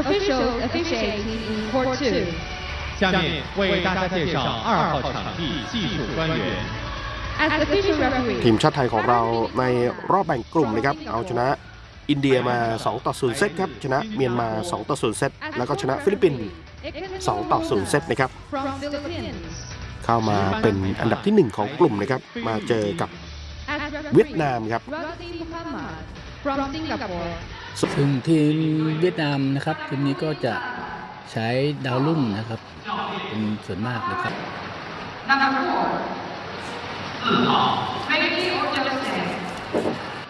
Officials officiating in Court 2. 下面为大家介绍二号场地技术官员。 As official ที referee, มชาติไทยของเราในรอบแบ่งกลุ่มนะครับ เอาชนะอินเดียมา 2 ต่อ 0 เซตครับ ชนะเมียนมา 2 ต่อ 0 เซต แล้วก็ชนะฟิลิปปินส์ 2 ต่อ 0 เซตนะครับ from Philippines. เข้ามาเป็นอันดับที่ 1 ของกลุ่มนะครับ มาเจอกับ As referee, เวียดนามครับ Radhi Muhammad from Singapore. ซึ่งทีมเวียดนามนะครับทีมนี้ก็จะใช้ดาวรุ่งนะครับ เป็นส่วนมากนะครับ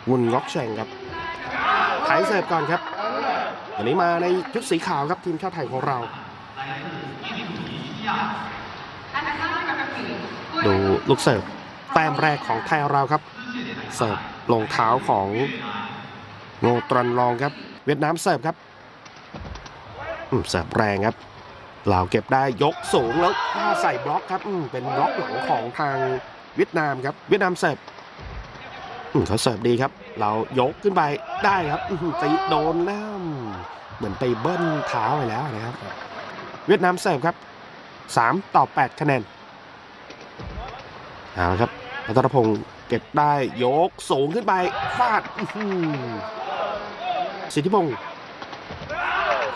วุ่นง็อกแชงครับไถเสิร์ฟก่อนครับวันนี้มาในชุดสีขาวครับทีมชาติไทยของเรา ดูลูกเสิร์ฟแต้มแรกของไทยเราครับ เสิร์ฟลงเท้าของ โงตรันลองครับ เวียดนามเสิร์ฟครับเสิร์ฟแรงครับเราเก็บได้ยกสูงแล้วพาใส่บล็อกครับเป็นบล็อกหลังของทางเวียดนามครับ เวียดนามเสิร์ฟเขาเสิร์ฟดีครับ เรายกขึ้นไปได้ครับตีโดนแล้วเหมือนไปเบิ้ลเท้าไปแล้วนะครับ เวียดนามเสิร์ฟครับ 3 ต่อ 8 คะแนนเอาละครับพัทรพงศ์เก็บได้ยกสูงขึ้นไปฟาดอื สิทธิพงศ์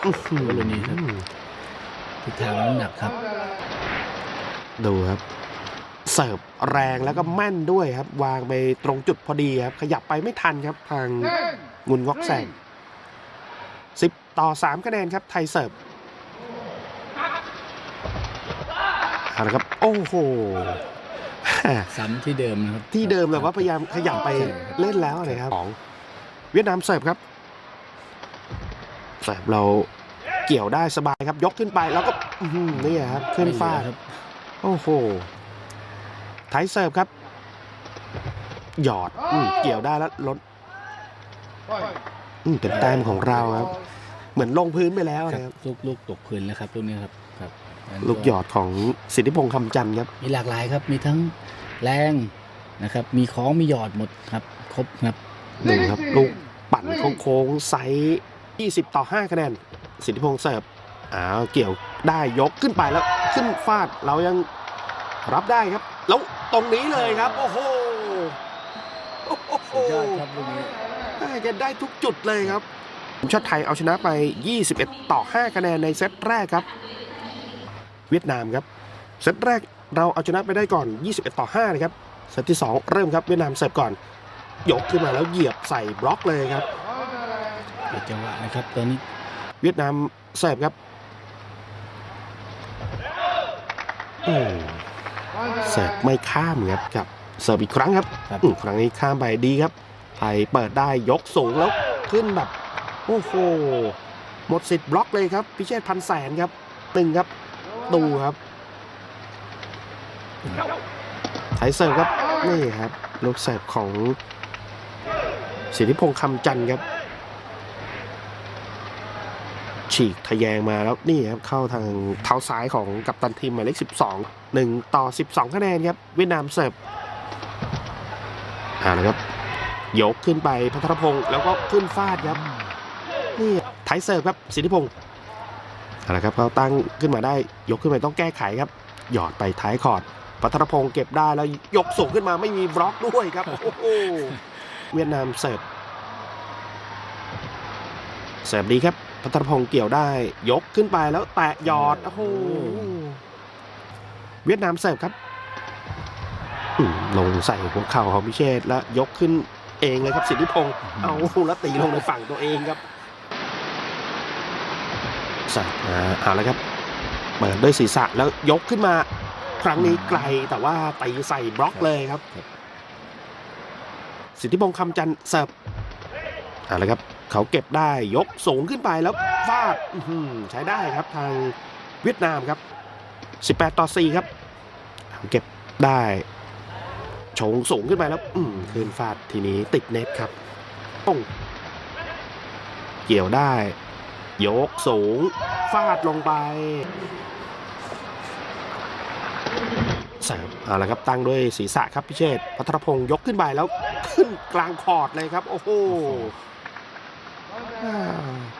อื้อหือวรุณีครับทิศทางน้ำหนักครับ ดูครับ เสิร์ฟแรงแล้วก็แม่นด้วยครับ วางไปตรงจุดพอดีครับ ขยับไปไม่ทันครับ ทางงุนงอกแสงสิบต่อสามคะแนนครับ ไทยเสิร์ฟเอาละครับ โอ้โหซ้ำที่เดิมนะครับ ที่เดิมแต่ว่าพยายามขยับไปใช่ครับเล่นแล้วนะครับของเวียดนามเสิร์ฟครับ เสิร์ฟเราเกี่ยวได้สบายครับ ยกขึ้นไปแล้วก็อื้อหือนี่ครับขึ้นฟาดไม่เหลือครับ โอ้โหไทยเสิร์ฟครับ หยอดอมเกี่ยวได้แล้วล้นอืมเป็นแต้มของเราครับ เหมือนลงพื้นไปแล้วครับนะครับลูกลูกตกพื้นแล้วครับลูกนี้ครับครับงั้นลูกหยอดของสิทธิพงษ์คำจันทร์ครับ มีหลากหลายครับ มีทั้งแรงนะครับ มีของมีหยอดหมดครับ ครบครับดูครับ ลูกปั่นโค้งๆไซส์ 20 ต่อ 5 คะแนน สิทธิพงษ์เสิร์ฟอ้าวเกี่ยวได้ยกขึ้นไปแล้วขึ้นฟาดเรายังรับได้ครับ แล้วตรงนี้เลยครับ โอ้โหโอ้โหสุดยอดครับลูกนี้ได้กันได้ทุกจุดเลยครับทีมชาติไทยเอาชนะไป 21 ต่อ 5 คะแนนในเซตแรกครับ เวียดนามครับ เซตแรกเราเอาชนะไปได้ก่อน 21 ต่อ 5 นะครับ เซตที่ 2 เริ่มครับเวียดนามเสิร์ฟก่อน ยกขึ้นมาแล้วเหยียบใส่บล็อกเลยครับ ปิดจังหวะนะครับตอนนี้เวียดนามเสิร์ฟครับอืมเสิร์ฟไม่ข้ามครับครับเสิร์ฟอีกครั้งครับครับอืมครั้งนี้ข้ามไปดีครับไทยเปิดได้ยกสูงแล้วขึ้นแบบโอ้โหหมดสิทธิ์บล็อกเลยครับ พิเชษพันแสนครับหนึ่งครับดูครับไทยเสิร์ฟครับนี่ครับ ลูกเสิร์ฟของสิทธิพงษ์คำจันทร์ครับ ฉีกทะแยงมาแล้วนี่ครับเข้าทางเท้าซ้ายของกัปตันทีมหมายเลข 12 1 ต่อ 12 คะแนนครับเวียดนามเสิร์ฟอ่านะครับยกขึ้นไปพัทรพงศ์แล้วก็ขึ้นฟาดครับนี่ไทยเสิร์ฟครับสิทธิพงศ์เอาละครับเขาตั้งขึ้นมาได้ยกขึ้นไปต้องแก้ไขครับ หยอดไปท้ายคอร์ดพัทรพงศ์เก็บได้แล้วยกสูงขึ้นมาไม่มีบล็อกด้วยครับโอ้โหเวียดนามเสิร์ฟเสิร์ฟดีครับ พัทรพงศ์เกี่ยวได้ ยกขึ้นไปแล้วแตะหยอด โอ้โห เวียดนามเสิร์ฟครับอืมลงใส่หัวเข่าของพิเชษแล้วยกขึ้นเองเลยครับสิทธิพงศ์เอาแล้วตีลงในฝั่งตัวเองครับใส่อ่าเอาแล้วครับเปิดด้วยศีรษะแล้วยกขึ้นมา ครั้งนี้ไกลแต่ว่าตีใส่บล็อกเลยครับครับสิทธิพงษ์คำจันทร์เสิร์ฟเอาละครับ เขาเก็บได้ยกสูงขึ้นไปแล้วฟาดใช้ได้ครับทางเวียดนามครับ 18 ต่อ 4 ครับ เก็บได้โฉงสูงขึ้นไปแล้ว อืมคืนฟาดทีนี้ติดเน็ตครับป้งเกี่ยวได้ ยกสูง ฟาดลงไปเสิร์ฟเอาละครับตั้งด้วยศีรษะครับพิเชษพัทรพงศ์ยกขึ้นไปแล้วขึ้นกลางคอร์ดเลยครับ โอ้โห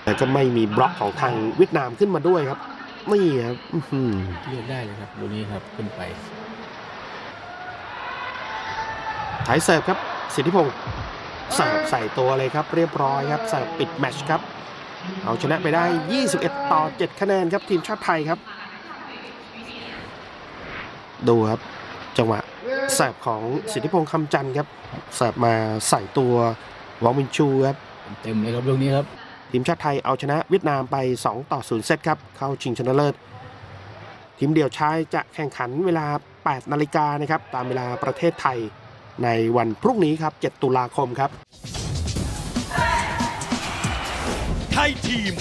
แต่ก็ไม่มีบล็อกของทางเวียดนามขึ้นมาด้วยครับนี่ครับอื้อหือเลือกได้เลยครับดูนี้ครับขึ้นไปไถเสิร์ฟครับ สิทธิพงศ์เสิร์ฟใส่ตัวเลยครับ เรียบร้อยครับเสิร์ฟปิดแมตชครับ เอาชนะไปได้ 21 ต่อ 7 คะแนนครับทีมชาติไทยครับ ดูครับ จังหวะเสิร์ฟของสิทธิพงศ์คำจันทร์ครับเสิร์ฟมาใส่ตัววองมินชูครับ เต็มเลยครับลูกนี้ครับ ทีมชาติไทยเอาชนะเวียดนามไป 2 ต่อ 0 เซตครับ เข้าชิงชนะเลิศ ทีมเดี่ยวชายจะแข่งขันเวลา 8 นาฬิกานะครับ ตามเวลาประเทศไทยในวันพรุ่งนี้ครับ 7 ตุลาคมครับ ไทยทีม